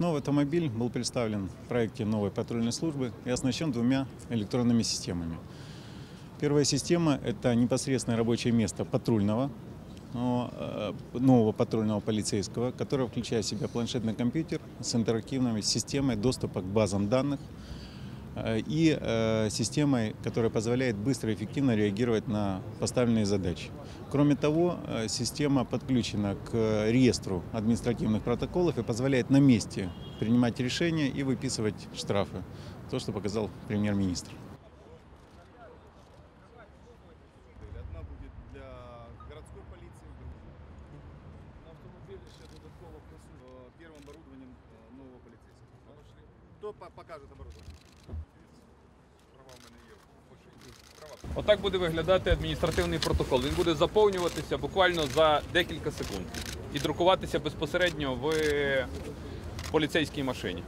Новый автомобиль был представлен в проекте новой патрульной службы и оснащен двумя электронными системами. Первая система – это непосредственное рабочее место патрульного, но, э, нового патрульного полицейского, которое включает в себя планшетный компьютер с интерактивной системой доступа к базам данных и э, системой, которая позволяет быстро и эффективно реагировать на поставленные задачи. Кроме того, э, система подключена к реестру административных протоколов и позволяет на месте принимать решения и выписывать штрафы. То, что показал премьер-министр. Одна будет для городской полиции, Кто по- покажет? Права в мене є в машині. Права. Отак буде виглядати адміністративний протокол. Він буде заповнюватися буквально за декілька секунд і друкуватися безпосередньо в поліцейській машині.